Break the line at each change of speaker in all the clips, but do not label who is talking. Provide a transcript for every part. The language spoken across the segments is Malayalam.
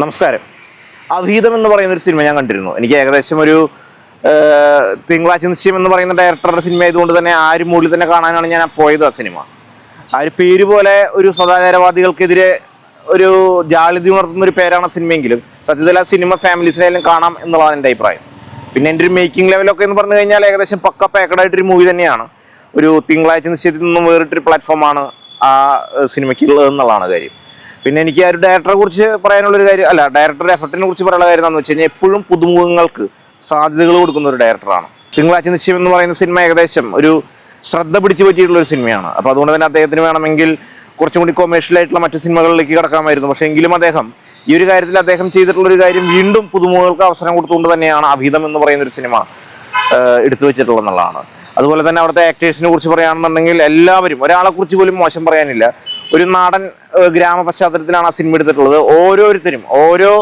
നമസ്കാരം. അഭീതം എന്ന് പറയുന്ന ഒരു സിനിമ ഞാൻ കണ്ടിരുന്നു. എനിക്ക് ഏകദേശം ഒരു തിങ്കളാഴ്ച നിശ്ചയം എന്ന് പറയുന്ന ഡയറക്ടറുടെ സിനിമ ആയതുകൊണ്ട് തന്നെ ആ ഒരു മൂഡിൽ തന്നെ കാണാനാണ് ഞാൻ പോയത് ആ സിനിമ. ആ ഒരു പേര് പോലെ ഒരു സദാചാരവാദികൾക്കെതിരെ ഒരു ജാളിതി ഉണർത്തുന്ന ഒരു പേരാണ് സിനിമയെങ്കിലും. സത്യത്തിൽ ആ സിനിമ ഫാമിലീസിനായാലും കാണാം എന്നുള്ളതാണ് എന്റെ അഭിപ്രായം. പിന്നെ എന്റെ ഒരു മേക്കിംഗ് ലെവലൊക്കെ എന്ന് പറഞ്ഞു കഴിഞ്ഞാൽ ഏകദേശം പക്ക പാക്കഡായിട്ടൊരു മൂവി തന്നെയാണ്. ഒരു തിങ്കളാഴ്ച നിശ്ചയത്തിൽ നിന്നും വേറിട്ടൊരു പ്ലാറ്റ്ഫോമാണ് ആ സിനിമയ്ക്കുള്ളത് എന്നുള്ളതാണ് കാര്യം. പിന്നെ എനിക്ക് ആ ഒരു ഡയറക്ടറെ കുറിച്ച് പറയാനുള്ള ഒരു കാര്യം അല്ല ഡയറക്ടറുടെ എഫർട്ടിനെ കുറിച്ച് പറയാനുള്ള കാര്യം എന്താണെന്ന് വെച്ച് കഴിഞ്ഞാൽ എപ്പോഴും പുതുമുഖങ്ങൾക്ക് സാധ്യതകൾ കൊടുക്കുന്ന ഒരു ഡയറക്ടറാണ് തിങ്കളാഴ്ച നിശ്ചയം എന്ന് പറയുന്ന സിനിമ ഏകദേശം ഒരു ശ്രദ്ധ പിടിച്ചു പറ്റിയിട്ടുള്ള ഒരു സിനിമയാണ്. അപ്പോൾ അതുകൊണ്ട് തന്നെ അദ്ദേഹത്തിന് വേണമെങ്കിൽ കുറച്ചും കൂടി കൊമേഴ്ഷ്യൽ ആയിട്ടുള്ള മറ്റു സിനിമകളിലേക്ക് കടക്കാമായിരുന്നു. പക്ഷേ എങ്കിലും അദ്ദേഹം ഈ ഒരു കാര്യത്തിൽ അദ്ദേഹം ചെയ്തിട്ടുള്ള ഒരു കാര്യം വീണ്ടും പുതുമുഖങ്ങൾക്ക് അവസരം കൊടുത്തുകൊണ്ട് തന്നെയാണ് അഭീതം എന്ന് പറയുന്ന ഒരു സിനിമ എടുത്തു വെച്ചിട്ടുള്ളതെന്നുള്ളതാണ് അതുപോലെ തന്നെ അവിടുത്തെ ആക്ടേഴ്സിനെ കുറിച്ച് പറയുകയാണെന്നുണ്ടെങ്കിൽ എല്ലാവരും ഒരാളെ കുറിച്ച് പോലും മോശം പറയാനില്ല. ഒരു നാടൻ ഗ്രാമ പശ്ചാത്തലത്തിലാണ് ആ സിനിമ എടുത്തിട്ടുള്ളത്. ഓരോരുത്തരും ഓരോ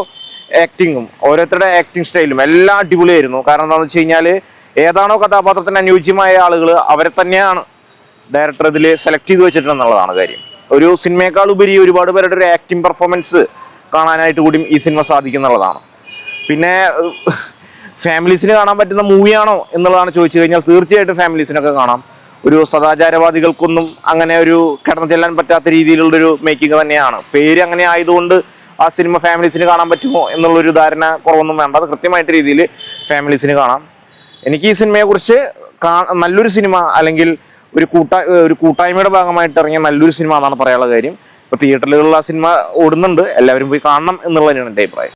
ആക്ടിങ്ങും ഓരോരുത്തരുടെ ആക്ടിങ് സ്റ്റൈലും എല്ലാം അടിപൊളിയായിരുന്നു. കാരണം എന്താണെന്ന് വെച്ച് കഴിഞ്ഞാൽ ഏതാണോ കഥാപാത്രത്തിന് അനുയോജ്യമായ ആളുകൾ അവരെ തന്നെയാണ് ഡയറക്ടർ ഇതിൽ സെലക്ട് ചെയ്ത് വെച്ചിട്ടുണ്ടെന്നുള്ളതാണ് കാര്യം. ഒരു സിനിമയേക്കാൾ ഉപരി ഒരുപാട് പേരുടെ ഒരു ആക്ടിങ് പെർഫോമൻസ് കാണാനായിട്ട് കൂടി ഈ സിനിമ സാധിക്കുന്നുള്ളതാണ്. പിന്നെ ഫാമിലീസിന് കാണാൻ പറ്റുന്ന മൂവിയാണോ എന്നുള്ളതാണ് ചോദിച്ചു കഴിഞ്ഞാൽ തീർച്ചയായിട്ടും ഫാമിലീസിനൊക്കെ കാണാം. ഒരു സദാചാരവാദികൾക്കൊന്നും അങ്ങനെ ഒരു കടന്നു ചെല്ലാൻ പറ്റാത്ത രീതിയിലുള്ള ഒരു മേക്കിംഗ് തന്നെയാണ്. പേര് അങ്ങനെ ആയതുകൊണ്ട് ആ സിനിമ ഫാമിലീസിന് കാണാൻ പറ്റുമോ എന്നുള്ളൊരു ധാരണ കുറവൊന്നും വേണ്ട. അത് കൃത്യമായിട്ട് രീതിയിൽ ഫാമിലീസിന് കാണാം. എനിക്ക് ഈ സിനിമയെക്കുറിച്ച് നല്ലൊരു സിനിമ അല്ലെങ്കിൽ ഒരു കൂട്ട ഒരു കൂട്ടായ്മയുടെ ഭാഗമായിട്ട് ഇറങ്ങിയ നല്ലൊരു സിനിമ എന്നാണ് പറയാനുള്ള കാര്യം. ഇപ്പോൾ തിയേറ്ററിലുള്ള ആ സിനിമ ഓടുന്നുണ്ട്. എല്ലാവരും പോയി കാണണം എന്നുള്ളതാണ് എന്റെ അഭിപ്രായം.